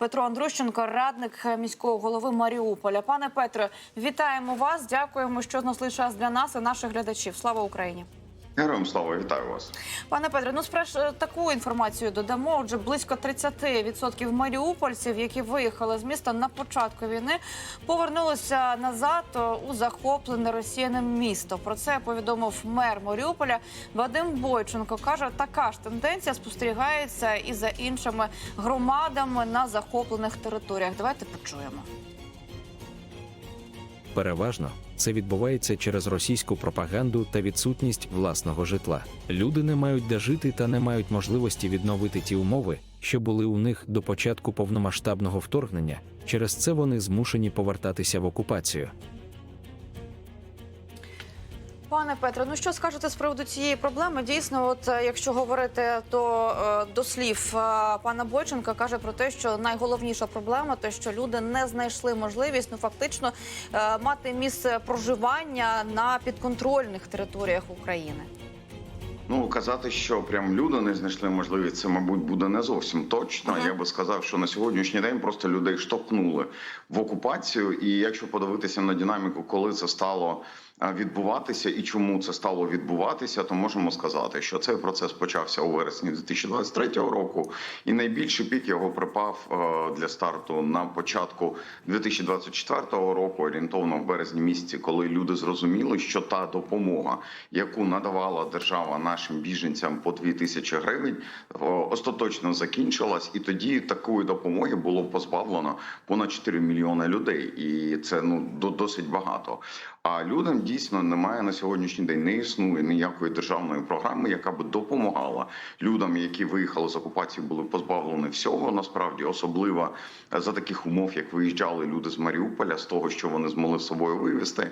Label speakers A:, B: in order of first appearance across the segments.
A: Петро Андрущенко, радник міського голови Маріуполя. Пане Петре, вітаємо вас. Дякуємо, що знайшли час для нас і наших глядачів. Слава Україні.
B: Героям слава, вітаю вас.
A: Пане Петре, ну сперш е, таку інформацію додамо. Отже, близько 30% маріупольців, які виїхали з міста на початку війни, повернулися назад е, у захоплене росіяним місто. Про це повідомив мер Маріуполя Вадим Бойченко. каже, така ж тенденція спостерігається і за іншими громадами на захоплених територіях. Давайте почуємо.
C: Переважно це відбувається через російську пропаганду та відсутність власного житла. Люди не мають де жити та не мають можливості відновити ті умови, що були у них до початку повномасштабного вторгнення. Через це вони змушені повертатися в окупацію.
A: Пане Петре, ну що скажете з приводу цієї проблеми? Дійсно, от е, якщо говорити, то е, до слів е, пана Бойченка каже про те, що найголовніша проблема те, що люди не знайшли можливість ну фактично мати місце проживання на підконтрольних територіях України.
B: Ну казати, що прям люди не знайшли можливість, це мабуть буде не зовсім точно.
A: Ага.
B: Я би сказав, що на сьогоднішній день просто людей штовхнули в окупацію. І якщо подивитися на динаміку, коли це стало відбуватися і чому це стало відбуватися, то можемо сказати, що цей процес почався у вересні 2023 року, і найбільший пік його припав е, для старту на початку 2024 року, орієнтовно в березні місяці, коли люди зрозуміли, що та допомога, яку надавала держава нашим біженцям по 2 тисячі гривень, е, остаточно закінчилась, і тоді такої допомоги було позбавлено понад 4 мільйони людей, і це ну до- досить багато. А людям дійсно немає на сьогоднішній день, не існує ніякої державної програми, яка би допомагала людям, які виїхали з окупації, були позбавлені всього. Насправді, особливо е, за таких умов, як виїжджали люди з Маріуполя, з того, що вони змогли з собою вивезти.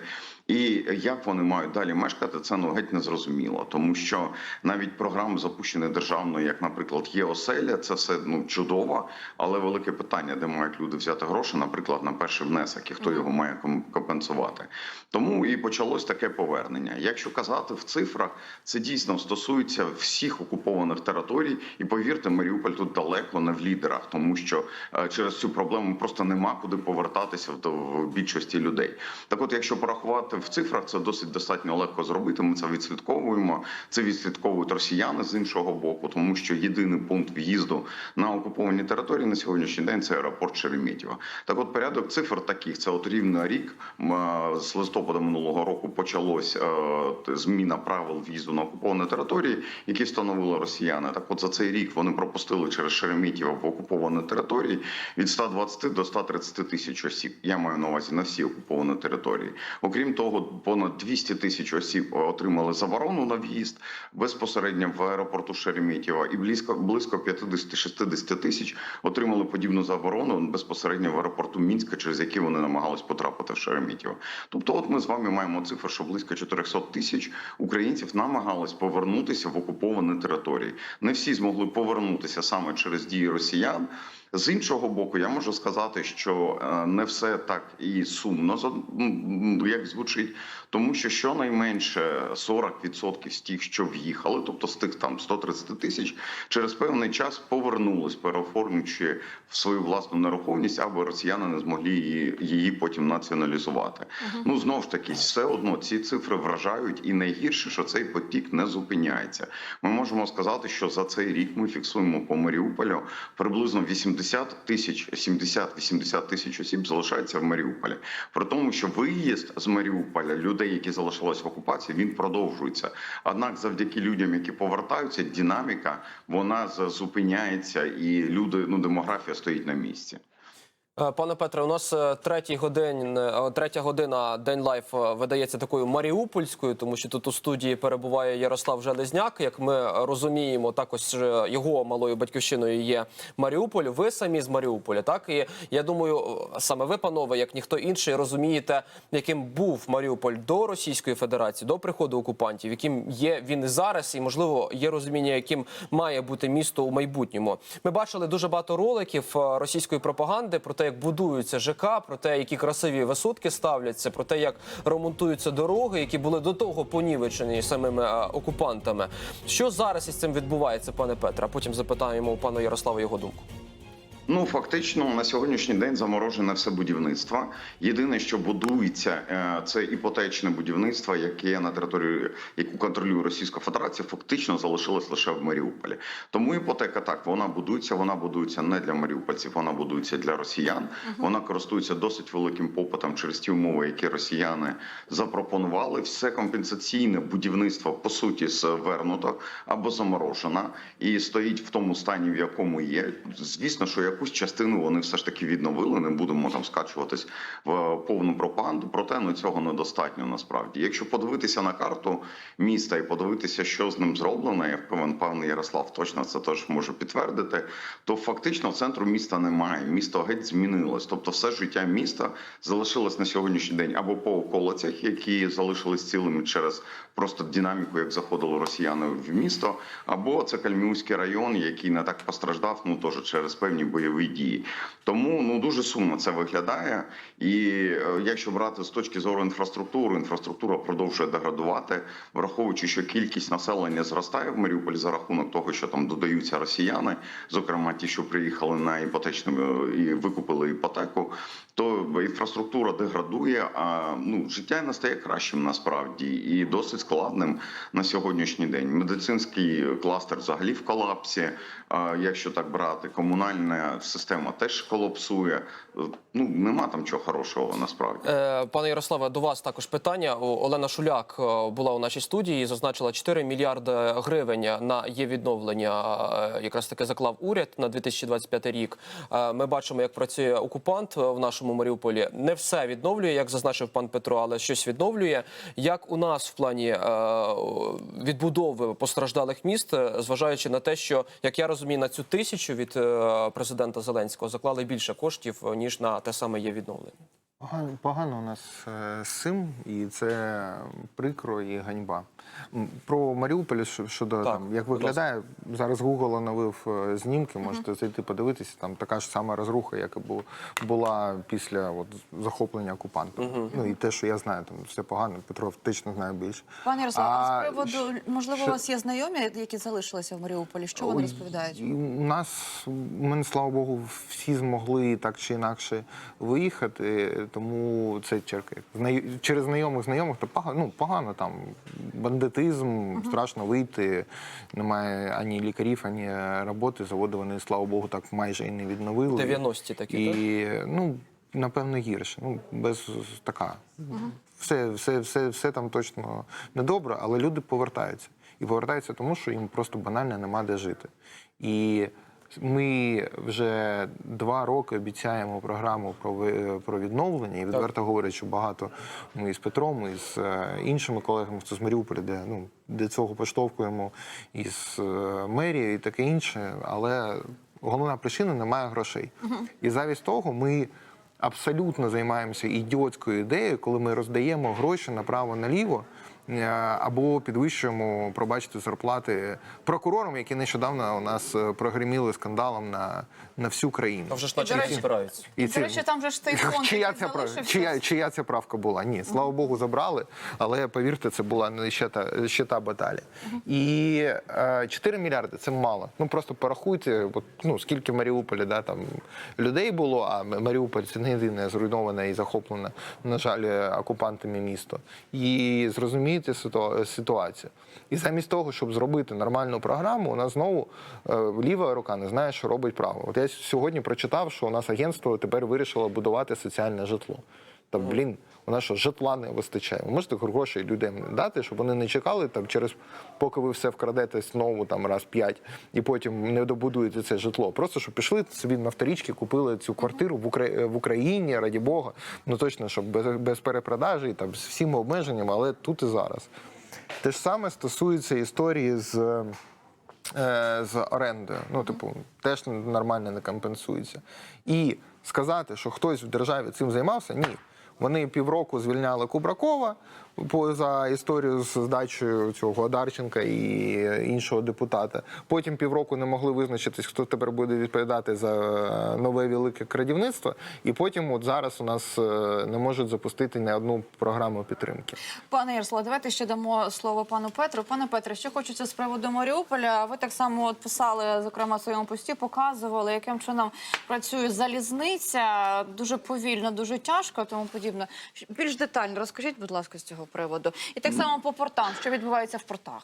B: І як вони мають далі мешкати, це ну геть не зрозуміло, тому що навіть програми запущені державною, як, наприклад, є оселя, це все ну чудово, але велике питання, де мають люди взяти гроші, наприклад, на перший внесок, і хто його має компенсувати. Тому і почалось таке повернення. Якщо казати в цифрах, це дійсно стосується всіх окупованих територій. І повірте, Маріуполь тут далеко не в лідерах, тому що е, через цю проблему просто нема куди повертатися в більшості людей. Так, от, якщо порахувати в цифрах, це досить достатньо легко зробити. Ми це відслідковуємо. Це відслідковують росіяни з іншого боку, тому що єдиний пункт в'їзду на окуповані території на сьогоднішній день це аеропорт Шереметьєво. Так, от порядок цифр таких: це от рівно рік е, з листопада минулого року почалось е, зміна правил в'їзду на окуповані території, які встановили росіяни. Так, от за цей рік вони пропустили через Шереметьєво в окуповані території від 120 до 130 тисяч осіб. Я маю на увазі на всі окуповані території. Окрім того, понад 200 тисяч осіб отримали заборону на в'їзд безпосередньо в аеропорту Шереметьєво, і близько близько 50-60 тисяч отримали подібну заборону безпосередньо в аеропорту Мінська, через які вони намагались потрапити в Шереметьєво. Тобто, от ми з вами маємо цифру, що близько 400 тисяч українців намагались повернутися в окуповані території. Не всі змогли повернутися саме через дії росіян. З іншого боку, я можу сказати, що е, не все так і сумно як звучить, тому що щонайменше 40% з тих, що в'їхали, тобто з тих там 130 тисяч, через певний час повернулись, переоформлюючи в свою власну нерухомість, аби росіяни не змогли її, її потім націоналізувати. Ну знову ж таки, все одно ці цифри вражають, і найгірше, що цей потік не зупиняється. Ми можемо сказати, що за цей рік ми фіксуємо по Маріуполю приблизно 80 тисяч, 70-80 тисяч осіб залишається в Маріуполі. При тому, що виїзд з Маріуполя людей, які залишились в окупації, він продовжується. Однак, завдяки людям, які повертаються, динаміка вона зупиняється, і люди, ну демографія стоїть на місці.
D: Е, Пане Петре, у нас е, третій годин, е, третя година День Лайф видається такою маріупольською, тому що тут у студії перебуває Ярослав Железняк. Як ми розуміємо, також його малою батьківщиною є Маріуполь. Ви самі з Маріуполя, так і я думаю, саме ви, панове, як ніхто інший, розумієте, яким був Маріуполь до Російської Федерації, до приходу окупантів, яким є він зараз, і можливо є розуміння, яким має бути місто у майбутньому. Ми бачили дуже багато роликів російської пропаганди про те, як будуються ЖК, про те, які красиві висотки ставляться, про те, як ремонтуються дороги, які були до того понівечені самими е, окупантами. Що зараз із цим відбувається, пане Петре? А потім запитаємо у пана Ярослава його думку.
B: Ну фактично на сьогоднішній день заморожене все будівництво. Єдине, що будується, е, це іпотечне будівництво, яке на території, яку контролює Російська Федерація, фактично залишилось лише в Маріуполі. Тому іпотека так вона будується. Вона будується не для маріупольців, вона будується для росіян. Вона користується досить великим попитом через ті умови, які росіяни запропонували. Все компенсаційне будівництво по суті звернуто або заморожено і стоїть в тому стані, в якому є. Звісно, що якусь частину вони все ж таки відновили. Не будемо там скачуватись в повну пропаганду. Проте ну цього недостатньо насправді. Якщо подивитися на карту міста і подивитися, що з ним зроблено, я впевнений, пан Ярослав точно це теж може підтвердити. То фактично центру міста немає. Місто геть змінилось. Тобто, все життя міста залишилось на сьогоднішній день або по околицях, які залишились цілими через просто динаміку, як заходили росіяни в місто, або це Кальміуський район, який не так постраждав, ну теж через певні бойові дії. Тому ну дуже сумно це виглядає. І е, якщо брати з точки зору інфраструктури, інфраструктура продовжує деградувати, враховуючи, що кількість населення зростає в Маріуполі за рахунок того, що там додаються росіяни, зокрема ті, що приїхали на іпотечну е, і викупили іпотеку. То інфраструктура деградує, а ну життя не стає кращим насправді і досить складним на сьогоднішній день. Медицинський кластер взагалі в колапсі. Якщо так брати, комунальна система теж колапсує. Ну нема там чого хорошого насправді.
D: Е, Пане Ярославе, до вас також питання. Олена Шуляк е, була у нашій студії і зазначила 4 мільярди гривень на є відновлення. е, Якраз таки заклав уряд на 2025 рік. Ми бачимо, як працює окупант в нашому Маріуполі. Не все відновлює, як зазначив пан Петро, але щось відновлює. Як у нас в плані е, відбудови постраждалих міст, е, зважаючи на те, що як я розумію, на цю тисячу від е, президента Зеленського заклали більше коштів ніж на те саме є відновлення.
E: Погано, погано у нас е, з цим, і це прикро і ганьба. Про Маріуполь щодо
D: Так,
E: там, як виглядає, зараз Google оновив е, знімки, можете зайти подивитися. Там така ж сама розруха, як і була після от, захоплення окупантом. Ну і те, що я знаю, там все погано. Петро точно знає більше.
A: Пане Ярославе, а з приводу можливо,
E: що-
A: у вас є знайомі, які залишилися в Маріуполі? Що вони розповідають?
E: У нас, мене, слава Богу, всі змогли так чи інакше виїхати, тому це черки. Через знайомих знайомих то погано, ну, погано там. Бандитизм, страшно вийти, немає ані лікарів, ані роботи. Заводи вони, слава Богу, так майже і не відновили.
D: 90-ті такі,
E: І, ну, напевно, гірше. Ну, без така. Все, все, все, все там точно недобре, але люди повертаються. І повертаються тому, що їм просто банально нема де жити. І ми вже два роки обіцяємо програму про, відновлення, і відверто говорять, що багато ми з Петром, і з е, іншими колегами, хто з Маріуполя, де ну де цього поштовхуємо із е, мерією і таке інше. Але головна причина немає грошей. І замість того ми абсолютно займаємося ідіотською ідеєю, коли ми роздаємо гроші направо-наліво. е, Або підвищуємо, пробачте, зарплати прокурорам, які нещодавно у нас е, прогреміли скандалом на, на всю країну.
D: А вже ж
A: І,
D: наче не збираються.
E: І
A: До речі, там же ж той фонд,
E: чия ця, прав- чия, чия ця правка була? Ні, слава Богу, забрали, але повірте, це була не ще та, ще та баталія. І е, 4 мільярди це мало. Ну просто порахуйте, от, ну, скільки в Маріуполі да, там, людей було, а Маріуполь це не єдине зруйноване і захоплене, на жаль, окупантами місто. І зрозумієте ситу- ситуацію. І замість того, щоб зробити нормальну програму, у нас знову е, ліва рука не знає, що робить право. От я сьогодні прочитав, що у нас агентство тепер вирішило будувати соціальне житло. Та блін, у нас що житла не вистачає. Ви можете гроші людям дати, щоб вони не чекали там через поки ви все вкрадете знову там раз п'ять, і потім не добудуєте це житло. Просто щоб пішли собі на вторічки, купили цю квартиру в, Укра... в Україні, раді Бога. Ну точно, щоб без, без перепродажі, там з всіма обмеженнями, але тут і зараз. Те ж саме стосується історії з. е, З орендою, ну типу, теж нормально не компенсується. І сказати, що хтось в державі цим займався, ні. Вони півроку звільняли Кубракова, за історію з здачею цього Одарченка і іншого депутата. Потім півроку не могли визначитись, хто тепер буде відповідати за нове велике крадівництво. І потім, от зараз у нас е, не можуть запустити ні одну програму підтримки.
A: Пане Ярославе, давайте ще дамо слово пану Петру. Пане Петре, що хочеться з приводу Маріуполя. Ви так само от писали, зокрема, в своєму пості, показували, яким чином працює залізниця. Дуже повільно, дуже тяжко, тому подібне. Більш детально розкажіть, будь ласка, з цього приводу. І так само по портам, що відбувається в портах.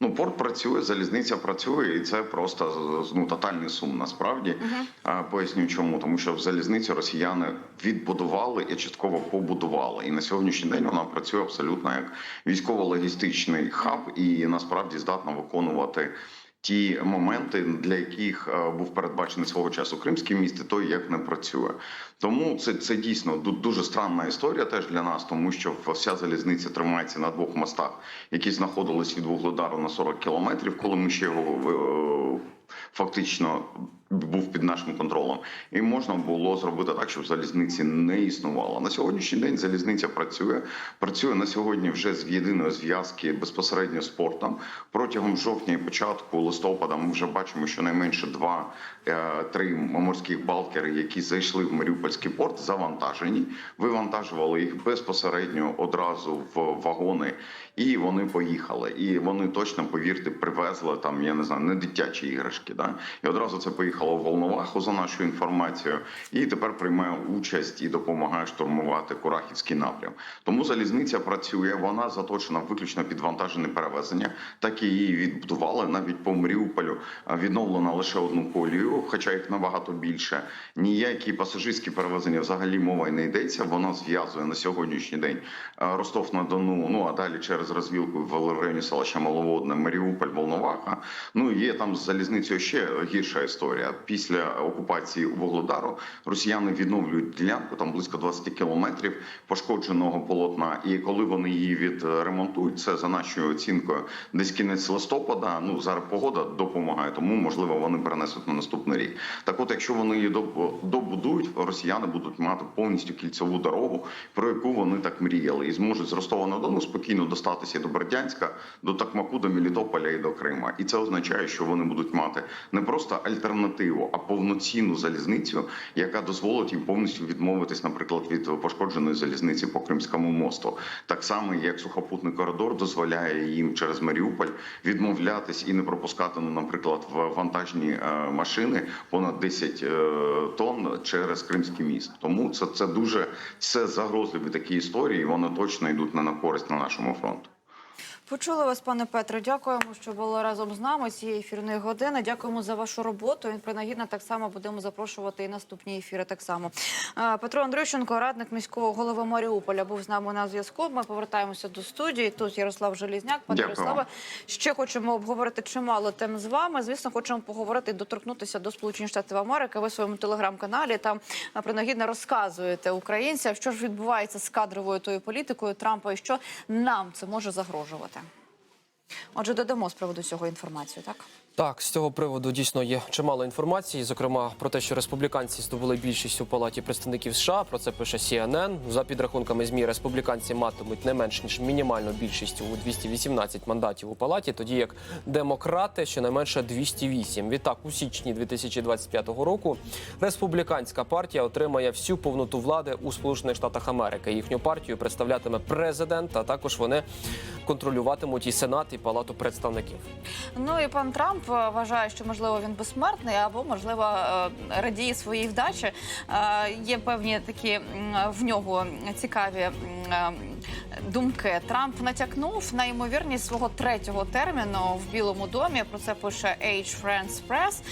B: Ну, порт працює, залізниця працює, і це просто ну, тотальний сум. Насправді А, поясню, чому тому, що в залізниці росіяни відбудували і частково побудували. І на сьогоднішній день вона працює абсолютно як військово-логістичний хаб, і насправді здатна виконувати. Ті моменти, для яких е, був передбачений свого часу Кримський міст, і той як не працює. Тому це, це дійсно дуже странна історія теж для нас, тому що вся залізниця тримається на двох мостах, які знаходились від Вугледару на 40 кілометрів, коли ми ще його е, фактично був під нашим контролем, і можна було зробити так, щоб залізниці не існувало. На сьогоднішній день залізниця працює. Працює на сьогодні вже з єдиної зв'язки безпосередньо з портом. Протягом жовтня і початку листопада ми вже бачимо, що найменше два е, морських балкери, які зайшли в Маріупольський порт, завантажені. Вивантажували їх безпосередньо одразу в вагони, і вони поїхали. І вони точно, повірте, привезли там, я не знаю, не дитячі іграшки. Да? І одразу це поїхало в Волноваху за нашою інформацією, і тепер приймає участь і допомагає штурмувати Курахівський напрям. Тому залізниця працює, вона заточена виключно під вантажені перевезення. Так і її відбудували навіть по Маріуполю. а, Відновлено лише одну колію, хоча їх набагато більше. Ніякі пасажирські перевезення взагалі мова й не йдеться. Вона зв'язує на сьогоднішній день Ростов на Дону. Ну а далі через розвілку в районі селища Маловодне, Маріуполь, Волноваха. Ну є там з залізницею ще гірша історія. Після окупації Вугледару росіяни відновлюють ділянку там близько 20 кілометрів пошкодженого полотна. І коли вони її відремонтують, це за нашою оцінкою, десь кінець листопада. Ну зараз погода допомагає, тому можливо вони перенесуть на наступний рік. Так, от, якщо вони її добудують, росіяни будуть мати повністю кільцеву дорогу, про яку вони так мріяли, і зможуть з Ростова на Дону спокійно достатися до Бердянська, до Такмаку, до Мелітополя і до Крима. І це означає, що вони будуть мати не просто альтернативу, а повноцінну залізницю, яка дозволить їм повністю відмовитись, наприклад, від пошкодженої залізниці по Кримському мосту, так само як сухопутний коридор дозволяє їм через Маріуполь відмовлятись і не пропускати, ну, наприклад, в вантажні е, машини понад 10 е, тонн через Кримський міст. Тому це, це дуже це загрозливі такі історії. Вони точно йдуть не на користь на нашому фронту.
A: Почули вас, пане Петре. Дякуємо, що були разом з нами цієї ефірної години. Дякуємо за вашу роботу. І принагідно так само будемо запрошувати і наступні ефіри. Так само Петро Андрющенко, радник міського голови Маріуполя, був з нами на зв'язку. Ми повертаємося до студії. Тут Ярослав Желізняк. Пане Ярославе, ще хочемо обговорити чимало тем з вами. Звісно, хочемо поговорити, і доторкнутися до Сполучених Штатів Америки. Ви в своєму телеграм-каналі там принагідно розказуєте українцям, що ж відбувається з кадровою тою політикою Трампа, і що нам це може загрожувати. Отже, додамо з приводу цього інформацію, так?
D: Так, з цього приводу дійсно є чимало інформації, зокрема про те, що республіканці здобули більшість у палаті представників США. Про це пише CNN. За підрахунками змі, республіканці матимуть не менш ніж мінімальну більшість у 218 мандатів у палаті, тоді як демократи щонайменше 208. Відтак, у січні 2025 року республіканська партія отримає всю повноту влади у Сполучених Штатах Америки. Їхню партію представлятиме президент, а також вони контролюватимуть і сенат, і палату представників.
A: Ну і пан Трамп вважає, що можливо він безсмертний, або можливо е, радіє своїй вдачі. Е, Є певні такі в нього цікаві е, думки. Трамп натякнув на ймовірність свого третього терміну в Білому домі. Про це пише Age Friends Press.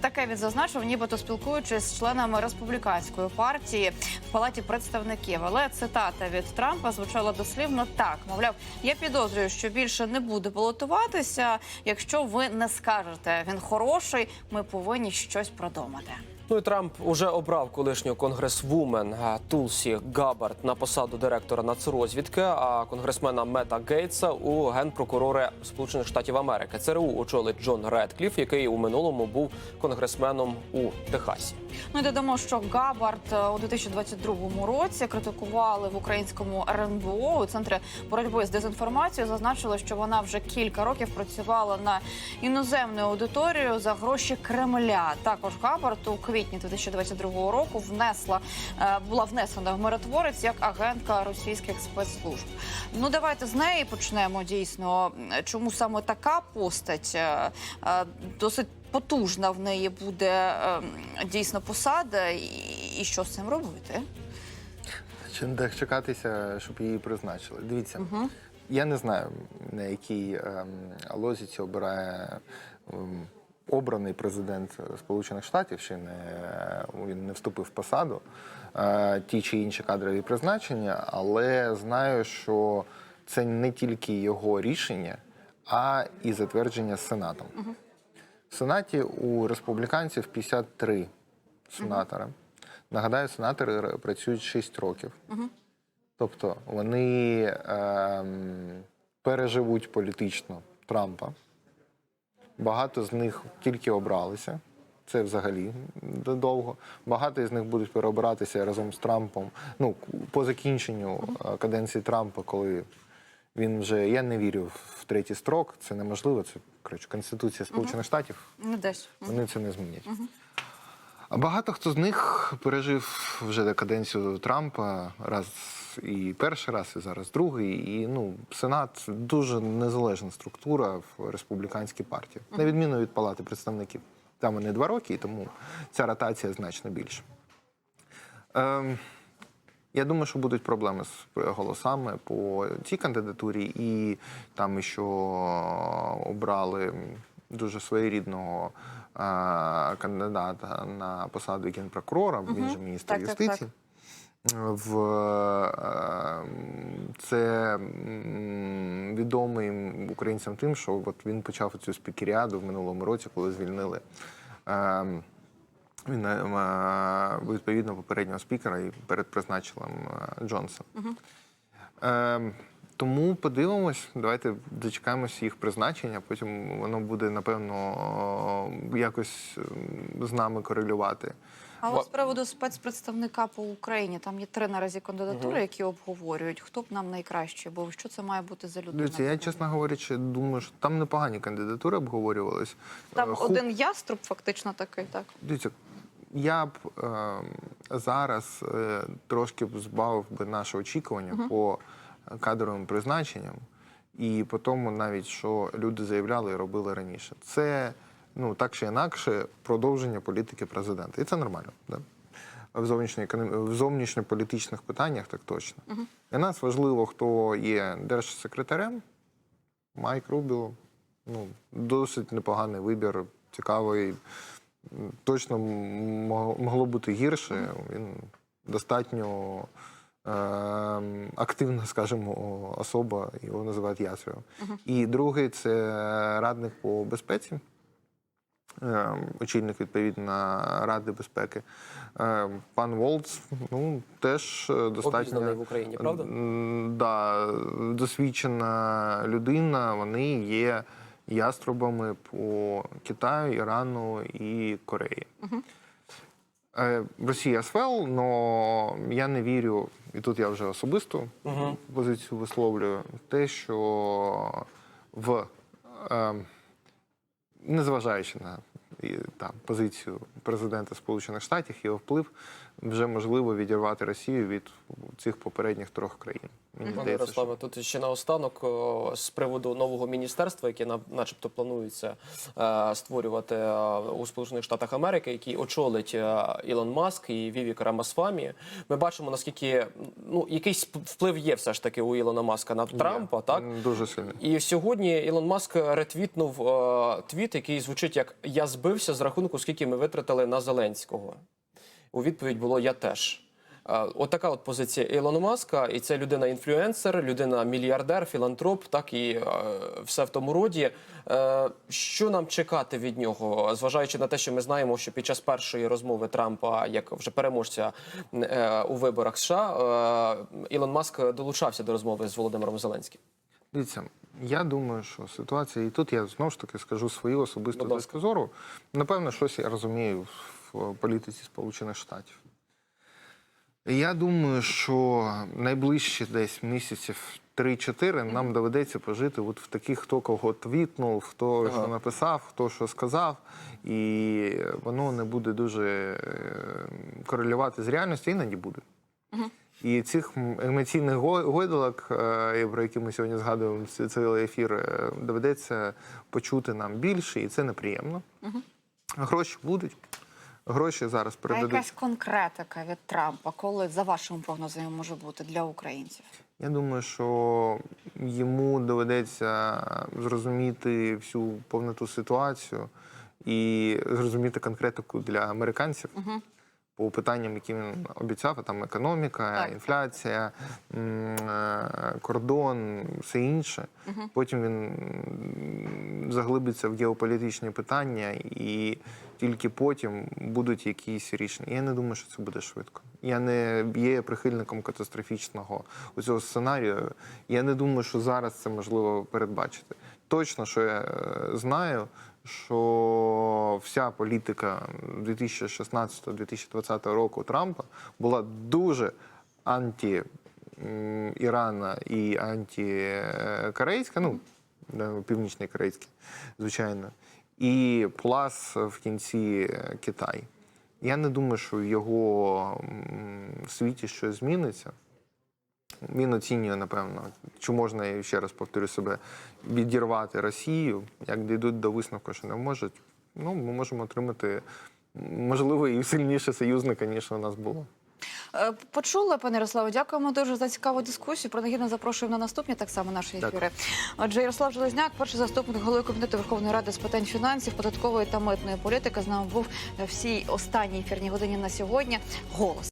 A: Таке він зазначив, нібито спілкуючись з членами республіканської партії в палаті представників. Але цитата від Трампа звучала дослівно так: мовляв, я підозрюю, що більше не буде балотуватися, якщо ви не скажете, він хороший. Ми повинні щось продумати.
D: Ну і Трамп уже обрав колишню конгресвумен Тулсі Габард на посаду директора нацрозвідки, а конгресмена Мета Гейтса у генпрокурори Сполучених Штатів Америки. ЦРУ очолить Джон Редкліф, який у минулому був конгресменом у Техасі.
A: Ну і додамо, що Габард е, у 2022 році критикували в українському РНБО у центрі боротьби з дезінформацією. Зазначили, що вона вже кілька років працювала на іноземну аудиторію за гроші Кремля. Також Габард у квітні 2022 року внесла е, була внесена в миротворець як агентка російських спецслужб. Ну давайте з неї почнемо дійсно. Чому саме така постать е, е, досить потужна в неї буде ем, дійсно посада, і, що з цим робити?
E: Чи не так чекатися, щоб її призначили? Дивіться, я не знаю, на якій ем, лозіці обирає ем, обраний президент Сполучених Штатів, ще не він не вступив в посаду, е, ті чи інші кадрові призначення, але знаю, що це не тільки його рішення, а і затвердження Сенатом. В Сенаті у республіканців 53 сенатора. Нагадаю, сенатори працюють 6 років. Тобто вони ем, переживуть політично Трампа. Багато з них тільки обралися. Це взагалі довго. Багато з них будуть переобиратися разом з Трампом. Ну, по закінченню е, каденції Трампа, коли він вже. Я не вірю в третій строк, це неможливо. Це коротше, Конституція Сполучених Штатів.
A: Ну, десь.
E: Вони це не змінять. А багато хто з них пережив вже каденцію Трампа раз і перший раз, і зараз другий. І ну, Сенат дуже незалежна структура в республіканській партії, на відміну від Палати представників. Там вони два роки, і тому ця ротація значно більша. Ем, я думаю, що будуть проблеми з голосами по цій кандидатурі, і там ще обрали дуже своєрідного е, кандидата на посаду генпрокурора, він же міністр
A: Так, так,
E: юстиції. В е, це відомий українцям тим, що от він почав цю спікеріаду в минулому році, коли звільнили. е, він е, відповідно попереднього спікера і перед призначенням е, Джонса. Е, тому подивимось, давайте дочекаємося їх призначення. Потім воно буде напевно якось з нами корелювати.
A: Але
D: Ва-
A: з приводу спецпредставника по Україні там є три наразі кандидатури, які обговорюють. Хто б нам найкраще був? Що це має бути за людина?
E: Дивіться, я чесно говорячи, думаю, що там непогані кандидатури обговорювались.
A: Там
E: Е,
A: один яструб фактично такий, так.
E: Дивіться, я б е, зараз е, трошки б збавив би наше очікування по кадровим призначенням, і по тому, навіть що люди заявляли і робили раніше. Це ну так чи інакше продовження політики президента. І це нормально. Да? В зовнішньо в зовнішньополітичних питаннях так точно. Для нас важливо, хто є держсекретарем. Майк Рубіо. Ну, досить непоганий вибір, цікавий. Точно могло бути гірше. Він достатньо е, активна, скажімо, особа, його називають Ясрою. І другий це радник по безпеці. Е, Очільник відповідно Ради безпеки. Е, Пан Волц, ну теж е, достатньо
D: Обізнаний в Україні, правда?
E: Да, досвідчена людина, вони є яструбами по Китаю, Ірану і Кореї. Е, Росія свел, але я не вірю, і тут я вже особисту позицію висловлюю, те, що в е, незважаючи на там, позицію президента Сполучених Штатів, його вплив вже можливо відірвати Росію від цих попередніх трьох країн. Мені
D: Пане
E: здається, що-
D: тут ще наостанок з приводу нового міністерства, яке на- начебто планується е, створювати е, у Сполучених Штатах Америки, який очолить е, Ілон Маск і Вівік Рамасвамі. Ми бачимо наскільки ну якийсь вплив є все ж таки у Ілона Маска на Трампа,
E: Є.
D: так
E: Дуже сильно.
D: і сьогодні Ілон Маск ретвітнув твіт, який звучить як Я збився з рахунку, скільки ми витратили на Зеленського. У відповідь було Я теж. Е, От от позиція Ілона Маска, і це людина-інфлюенсер, людина-мільярдер, філантроп, так і е, все в тому роді. Е, що нам чекати від нього, зважаючи на те, що ми знаємо, що під час першої розмови Трампа, як вже переможця е, у виборах США, е, Ілон Маск долучався до розмови з Володимиром Зеленським.
E: Дивіться, я думаю, що ситуація, і тут я знову ж таки скажу свою особисту точку зору. Напевно, щось я розумію в політиці Сполучених Штатів. Я думаю, що найближчі десь місяців 3-4 нам доведеться пожити от в таких, хто кого твітнув, хто
D: Ага.
E: що написав, хто що сказав, і воно не буде дуже е, корелювати з реальністю, іноді буде. І цих емоційних го- гойдалок, е, про які ми сьогодні згадуємо цілий ефір, е, доведеться почути нам більше, і це неприємно. Гроші будуть. Гроші зараз
A: А якась конкретика від Трампа, коли за вашими прогнозами може бути для українців?
E: Я думаю, що йому доведеться зрозуміти всю повноту ситуацію і зрозуміти конкретику для американців. По питанням, які він обіцяв, а там економіка,
A: Так.
E: інфляція, е, кордон, все інше. Потім він заглибиться в геополітичні питання, і тільки потім будуть якісь рішення. Я не думаю, що це буде швидко. Я не є прихильником катастрофічного у цього сценарію. Я не думаю, що зараз це можливо передбачити. Точно, що я е, знаю, що вся політика 2016-2020 року Трампа була дуже анті Ірана і антикорейська, ну, північний корейський, звичайно, і плас в кінці Китай. Я не думаю, що в його світі щось зміниться. Він оцінює, напевно, чи можна, я ще раз повторю себе, відірвати Росію. Як дійдуть до висновку, що не можуть, ну, ми можемо отримати, можливо, і сильніше союзника, ніж у нас було.
A: Е, Почули, пане Ярославе, дякуємо дуже за цікаву дискусію. Принагідно запрошуємо на наступні так само наші
E: Дякую.
A: ефіри. Отже, Ярослав Железняк, перший заступник голови комітету Верховної Ради з питань фінансів, податкової та митної політики, з нами був в цій останній ефірній годині на сьогодні. Голос.